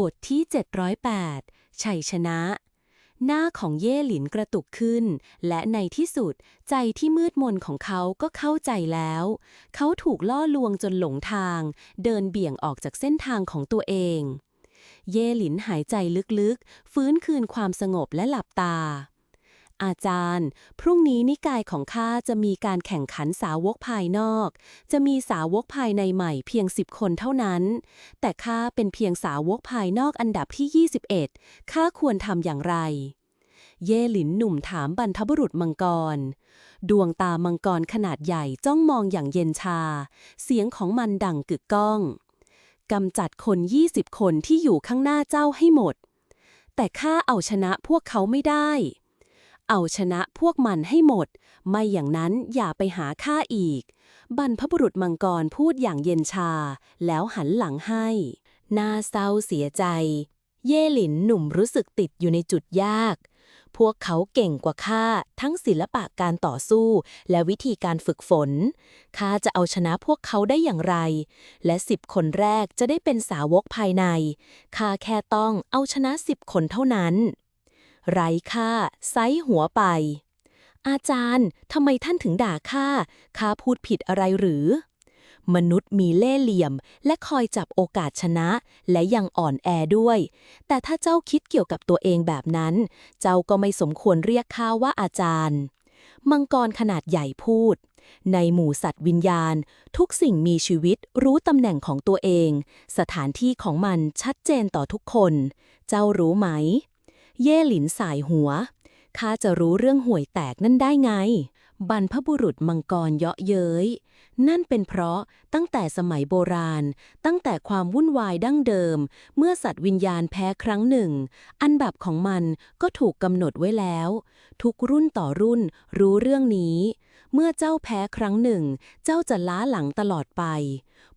บทที่ 708 ชัยชนะ หน้าของเย่หลินกระตุกขึ้น และในที่สุดใจที่มืดมนของเขาก็เข้าใจแล้ว เขาถูกล่อลวงจนหลงทาง เดินเบี่ยงออกจากเส้นทางของตัวเอง เย่หลินหายใจลึกๆ ฟื้นคืนความสงบและหลับตา อาจารย์ พรุ่งนี้นิกายของข้าจะมีการแข่งขันสาวกภายนอก จะมีสาวกภายในใหม่เพียงสิบคนเท่านั้น แต่ข้าเป็นเพียงสาวกภายนอกอันดับที่ 21ข้าควรทำอย่างไร เย่หลินหนุ่มถามบรรพบุรุษมังกร ดวงตามังกรขนาดใหญ่จ้องมองอย่างเย็นชา เสียงของมันดังกึกก้องกำจัดคน 20 คนที่อยู่ข้างหน้าเจ้าให้หมด แต่ข้าเอาชนะพวกเขาไม่ได้ เอาชนะพวกมันให้หมด ไม่อย่างนั้นอย่าไปหาข้าอีก บรรพบุรุษมังกรพูดอย่างเย็นชา แล้วหันหลังให้หน้าเศร้าเสียใจ เย่หลินหนุ่มรู้สึกติดอยู่ในจุดยาก พวกเขาเก่งกว่าข้าทั้งศิลปะการต่อสู้ และวิธีการฝึกฝน ข้าจะเอาชนะพวกเขาได้อย่างไร และสิบคนแรกจะได้เป็นสาวกภายใน ข้าแค่ต้องเอาชนะสิบคนเท่านั้น ไร้ค่า ไซหัวไป อาจารย์ทำไมท่านถึงด่าข้าข้าพูดผิดอะไรหรือ มนุษย์มีเล่ห์เหลี่ยม และคอยจับโอกาสชนะ และยังอ่อนแอด้วย แต่ถ้าเจ้าคิดเกี่ยวกับตัวเองแบบนั้น เจ้าก็ไม่สมควรเรียกข้าว่าอาจารย์มังกรขนาดใหญ่พูด ในหมู่สัตว์วิญญาณ ทุกสิ่งมีชีวิตรู้ตำแหน่งของตัวเอง สถานที่ของมันชัดเจนต่อทุกคน เจ้ารู้ไหม เย่หลินสายหัว ข้าจะรู้เรื่องห่วยแตกนั่นได้ไง บรรพบุรุษมังกรเยาะเย้ย นั่นเป็นเพราะตั้งแต่สมัยโบราณ ตั้งแต่ความวุ่นวายดั้งเดิม เมื่อสัตว์วิญญาณแพ้ครั้งหนึ่ง อันดับของมันก็ถูกกำหนดไว้แล้ว ทุกรุ่นต่อรุ่นรู้เรื่องนี้ เมื่อเจ้าแพ้ครั้งหนึ่ง เจ้าจะล้าหลังตลอดไป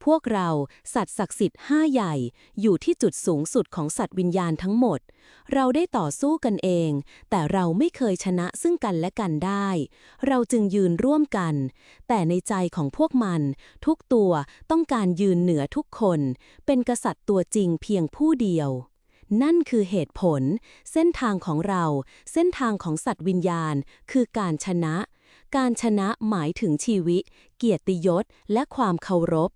พวกเราสัตว์ศักดิ์สิทธิ์ห้าใหญ่ อยู่ที่จุดสูงสุดของสัตว์วิญญาณทั้งหมด เราได้ต่อสู้กันเอง แต่เราไม่เคยชนะซึ่งกันและกันได้ เราจึงยืนร่วมกัน แต่ในใจของพวกมัน ทุกตัวต้องการยืนเหนือทุกคน เป็นกษัตริย์ตัวจริงเพียงผู้เดียวนั่นคือเหตุผล เส้นทางของเรา เส้นทางของสัตว์วิญญาณ คือการชนะ การชนะหมายถึงชีวิต เกียรติยศ และความเคารพ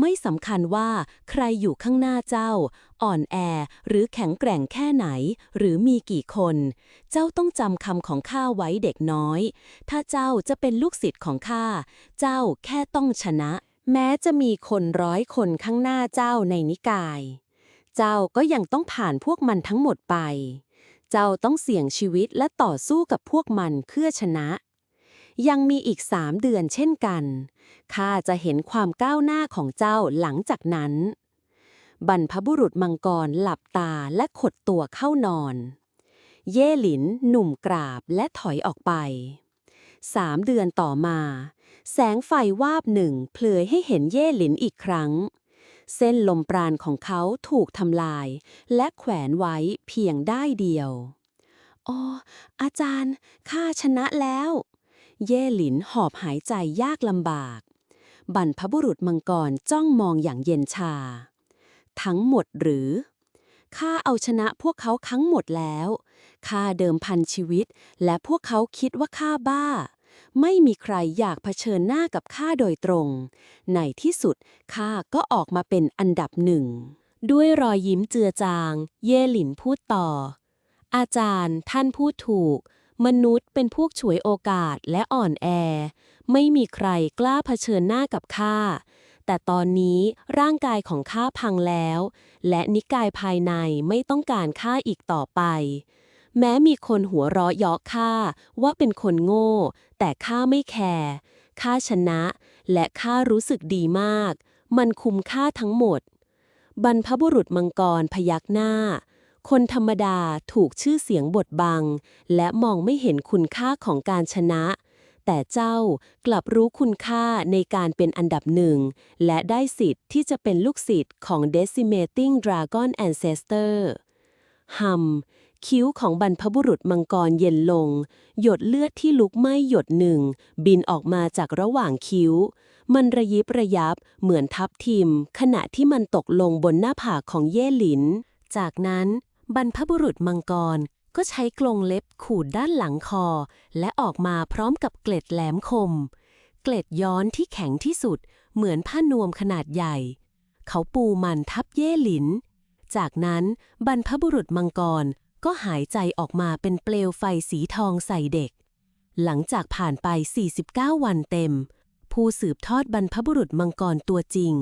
ไม่สำคัญว่าใครอยู่ข้างหน้าเจ้า อ่อนแอหรือแข็งแกร่งแค่ไหน หรือมีกี่คน เจ้าต้องจำคำของข้าไว้เด็กน้อย ถ้าเจ้าจะเป็นลูกศิษย์ของข้า เจ้าแค่ต้องชนะ แม้จะมีคนร้อยคนข้างหน้าเจ้าในนิกาย เจ้าก็ยังต้องผ่านพวกมันทั้งหมดไป เจ้าต้องเสี่ยงชีวิตและต่อสู้กับพวกมันเพื่อชนะ ยังมีอีกสามเดือนเช่นกัน ข้าจะเห็นความก้าวหน้าของเจ้าหลังจากนั้น บรรพบุรุษมังกรหลับตาและขดตัวเข้านอน เย่หลิน หนุ่มกราบและถอยออกไปสามเดือนต่อมา แสงไฟวาบหนึ่งเพลยให้เห็นเย่หลินอีกครั้ง เส้นลมปราณของเขาถูกทำลาย และแขวนไว้เพียงได้เดียวอ๋ออาจารย์ ข้าชนะแล้ว เย่หลินหอบหายใจยากลำบาก บรรพบุรุษมังกรจ้องมองอย่างเย็นชา ทั้งหมดหรือข้าเอาชนะพวกเขาทั้งหมดแล้วข้าเดิมพันชีวิต และพวกเขาคิดว่าข้าบ้า ไม่มีใครอยากเผชิญหน้ากับข้าโดยตรง ในที่สุดข้าก็ออกมาเป็นอันดับหนึ่ง ด้วยรอยยิ้มเจือจาง เย่หลินพูดต่อ อาจารย์ท่านพูดถูก มนุษย์เป็นพวกฉวยโอกาสและอ่อนแอ ไม่มีใครกล้าเผชิญหน้ากับข้า แต่ตอนนี้ร่างกายของข้าพังแล้ว และนิกายภายในไม่ต้องการข้าอีกต่อไป แม้มีคนหัวเราะเยาะข้าว่าเป็นคนโง่ แต่ข้าไม่แคร์ข้าชนะ และข้ารู้สึกดีมาก มันคุ้มค่าทั้งหมด บรรพบุรุษมังกรพยักหน้า คนธรรมดาถูกชื่อเสียงบดบัง และมองไม่เห็นคุณค่าของการชนะ แต่เจ้ากลับรู้คุณค่าในการเป็นอันดับหนึ่ง และได้สิทธิ์ที่จะเป็นลูกศิษย์ของ Decimating Dragon Ancestor ฮัมคิ้วของบรรพบุรุษมังกรเย็นลง หยดเลือดที่ลุกไหม้หยดหนึ่ง บินออกมาจากระหว่างคิ้ว มันระยิบระยับเหมือนทับทิม ขณะที่มันตกลงบนหน้าผากของเย่หลิน จากนั้น บรรพบุรุษมังกรก็ใช้กรงเล็บขูดด้านหลังคอ และออกมาพร้อมกับเกล็ดแหลมคม เกล็ดย้อนที่แข็งที่สุด เหมือนผ้านวมขนาดใหญ่ เขาปูมันทับเย่หลิน จากนั้นบรรพบุรุษมังกรก็หายใจออกมาเป็นเปลวไฟสีทองใส่เด็ก หลังจากผ่านไป 49 วันเต็ม ผู้สืบทอดบรรพบุรุษมังกรตัวจริง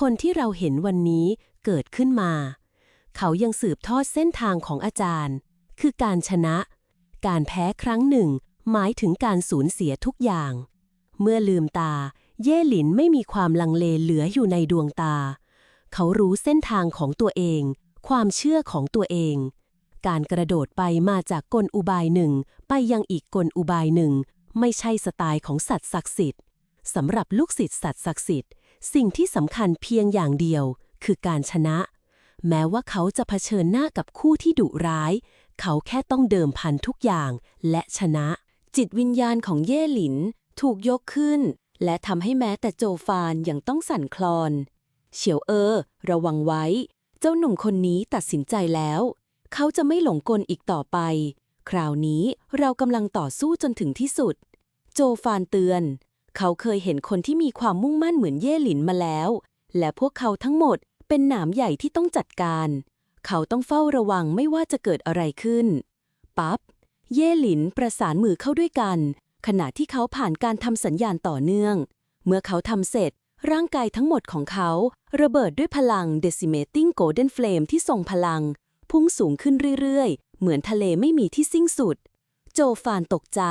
คนที่เราเห็นวันนี้เกิดขึ้นมา เขายังสืบทอดเส้นทางของอาจารย์ คือการชนะ การแพ้ครั้งหนึ่ง หมายถึงการสูญเสียทุกอย่าง เมื่อลืมตา เย่หลินไม่มีความลังเลเหลืออยู่ในดวงตา เขารู้เส้นทางของตัวเอง ความเชื่อของตัวเอง การกระโดดไปมาจากกลอุบายหนึ่ง ไปยังอีกกลอุบายหนึ่ง ไม่ใช่สไตล์ของสัตว์ศักดิ์สิทธิ์สำหรับลูกศิษย์สัตว์ศักดิ์สิทธิ์ สิ่งที่สำคัญเพียงอย่างเดียว คือการชนะ แม้ว่าเขาจะเผชิญหน้ากับคู่ที่ดุร้าย เขาแค่ต้องเดิมพันทุกอย่างและชนะ จิตวิญญาณของเย่หลินถูกยกขึ้น และทำให้แม้แต่โจฟานยังต้องสั่นคลอน เฉียวเออ ระวังไว้ เจ้าหนุ่มคนนี้ตัดสินใจแล้ว เขาจะไม่หลงกลอีกต่อไป คราวนี้เรากำลังต่อสู้จนถึงที่สุด โจฟานเตือน เขาเคยเห็นคนที่มีความมุ่งมั่นเหมือนเย่หลินมาแล้ว และพวกเขาทั้งหมด เป็นหนามใหญ่ที่ต้องจัดการ เขาต้องเฝ้าระวังไม่ว่าจะเกิดอะไรขึ้น ปั๊บ เย่หลินประสานมือเข้าด้วยกัน ขณะที่เขาผ่านการทำสัญญาณต่อเนื่อง เมื่อเขาทำเสร็จ ร่างกายทั้งหมดของเขาระเบิดด้วยพลัง Decimating Golden Flame ที่ทรงพลัง พุ่งสูงขึ้นเรื่อยๆ เหมือนทะเลไม่มีที่สิ้นสุด โจฟานตกใจ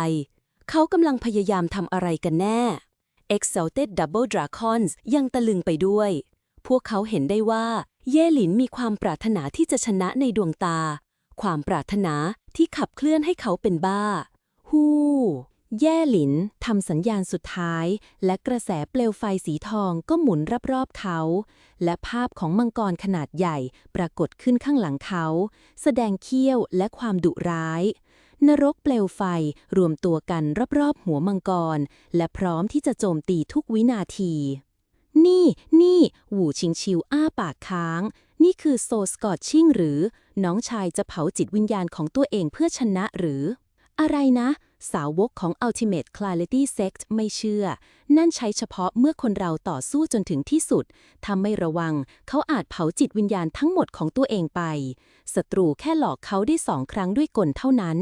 เขากำลังพยายามทำอะไรกันแน่ Exalted Double Dragons ยังตะลึงไปด้วย พวกเขาเห็นได้ว่า เย่หลินมีความปรารถนาที่จะชนะในดวงตา ความปรารถนาที่ขับเคลื่อนให้เขาเป็นบ้า ฮู้ แย่หลินทำสัญญาณสุดท้าย และกระแสเปลวไฟสีทองก็หมุนรอบๆเขา และภาพของมังกรขนาดใหญ่ปรากฏขึ้นข้างหลังเขา แสดงเขี้ยวและความดุร้าย นรกเปลวไฟรวมตัวกันรอบๆหัวมังกร และพร้อมที่จะโจมตีทุกวินาที นี่ นี่หวูชิงชิวอ้าปากค้าง นี่คือโซสกอตชิงหรือ น้องชายจะเผาจิตวิญญาณของตัวเองเพื่อชนะหรือ อะไรนะ สาวกของ Ultimate Clarity Sect ไม่เชื่อ นั่นใช้เฉพาะเมื่อคนเราต่อสู้จนถึงที่สุดถ้าไม่ระวัง เขาอาจเผาจิตวิญญาณทั้งหมดของตัวเองไป ศัตรูแค่หลอกเขาได้สองครั้งด้วยกลเท่านั้น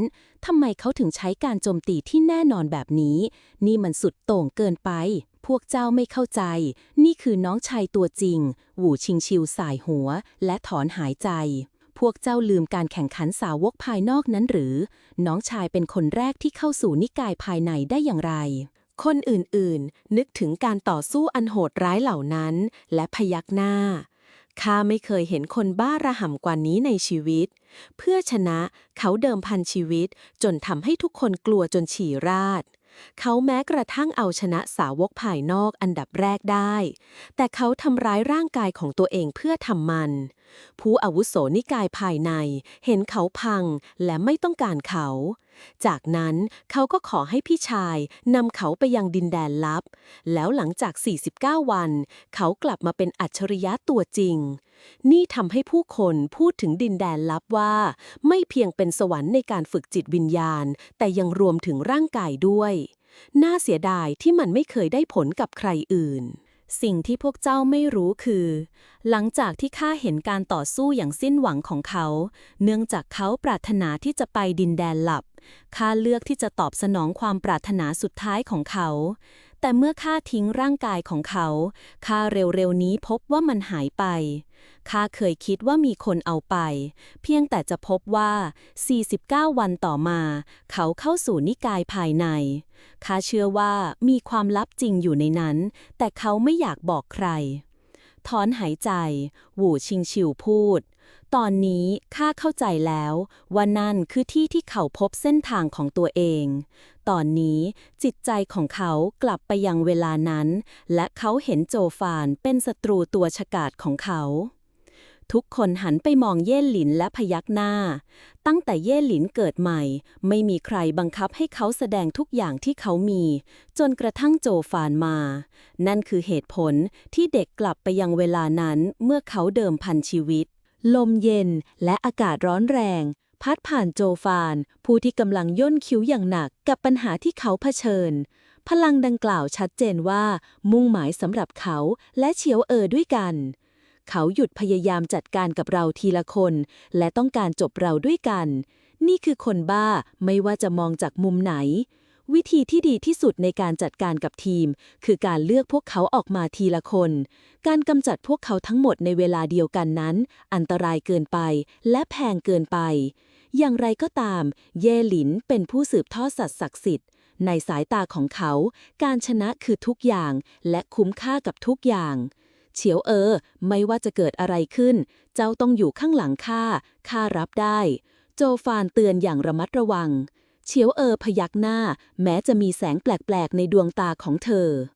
ทำไมเขาถึงใช้การโจมตีที่แน่นอนแบบนี้ นี่มันสุดโต่งเกินไป พวกเจ้าไม่เข้าใจ นี่คือน้องชายตัวจริง หวูชิงชิวสายหัว และถอนหายใจ พวกเจ้าลืมการแข่งขันสาวกภายนอกนั้นหรือ น้องชายเป็นคนแรกที่เข้าสู่นิกายภายในได้อย่างไร คนอื่นๆ นึกถึงการต่อสู้อันโหดร้ายเหล่านั้น และพยักหน้าข้าไม่เคยเห็นคนบ้าระห่ำกว่านี้ในชีวิต เพื่อชนะเขาเดิมพันชีวิตจนทำให้ทุกคนกลัวจนฉี่ราด เขาแม้กระทั่งเอาชนะสาวกภายนอกอันดับแรกได้ แต่เขาทำร้ายร่างกายของตัวเองเพื่อทำมัน ผู้อาวุโสนิกายภายใน เห็นเขาพังและไม่ต้องการเขา จากนั้นเขาก็ขอให้พี่ชายนำเขาไปยังดินแดนลับ แล้วหลังจาก 49 วัน เขากลับมาเป็นอัจฉริยะตัวจริง นี่ทำให้ผู้คนพูดถึงดินแดนลับว่า ไม่เพียงเป็นสวรรค์ในการฝึกจิตวิญญาณ แต่ยังรวมถึงร่างกายด้วย น่าเสียดายที่มันไม่เคยได้ผลกับใครอื่น สิ่งที่พวกเจ้าไม่รู้คือ หลังจากที่ข้าเห็นการต่อสู้อย่างสิ้นหวังของเขา เนื่องจากเขาปรารถนาที่จะไปดินแดนหลับข้าเลือกที่จะตอบสนองความปรารถนาสุดท้ายของเขา แต่เมื่อข้าทิ้งร่างกายของเขาข้าเร็วๆนี้พบว่ามันหายไปข้าเคยคิดว่ามีคนเอาไป เพียงแต่จะพบว่า 49 วันต่อมา เขาเข้าสู่นิกายภายในข้าเชื่อว่ามีความลับจริงอยู่ในนั้น แต่เขาไม่อยากบอกใคร ถอนหายใจ หวูชิงชิวพูด ตอนนี้ข้าเข้าใจแล้วว่านั่นคือที่ที่เขาพบเส้นทางของตัวเอง ตอนนี้จิตใจของเขากลับไปยังเวลานั้น และเขาเห็นโจฟานเป็นศัตรูตัวฉกาจของเขา ทุกคนหันไปมองเย่หลินและพยักหน้า ตั้งแต่เย่หลินเกิดใหม่ ไม่มีใครบังคับให้เขาแสดงทุกอย่างที่เขามี จนกระทั่งโจฟานมา นั่นคือเหตุผลที่เด็กกลับไปยังเวลานั้นเมื่อเขาเดิมพันชีวิต ลมเย็นและอากาศร้อนแรง พัดผ่านโจฟาน ผู้ที่กำลังย่นคิ้วอย่างหนักกับปัญหาที่เขาเผชิญ พลังดังกล่าวชัดเจนว่า มุ่งหมายสำหรับเขาและเฉียวเออด้วยกัน เขาหยุดพยายามจัดการกับเราทีละคน และต้องการจบเราด้วยกัน นี่คือคนบ้าไม่ว่าจะมองจากมุมไหน วิธีที่ดีที่สุดในการจัดการกับทีม คือการเลือกพวกเขาออกมาทีละคน การกำจัดพวกเขาทั้งหมดในเวลาเดียวกันนั้น อันตรายเกินไปและแพงเกินไป อย่างไรก็ตาม เย่หลินเป็นผู้สืบทอดสัตว์ศักดิ์สิทธิ์ ในสายตาของเขา การชนะคือทุกอย่างและคุ้มค่ากับทุกอย่างเฉียวเออ ไม่ว่าจะเกิดอะไรขึ้น เจ้าต้องอยู่ข้างหลังข้าข้ารับได้ โจฟานเตือนอย่างระมัดระวัง เฉียวเออพยักหน้า แม้จะมีแสงแปลกๆในดวงตาของเธอ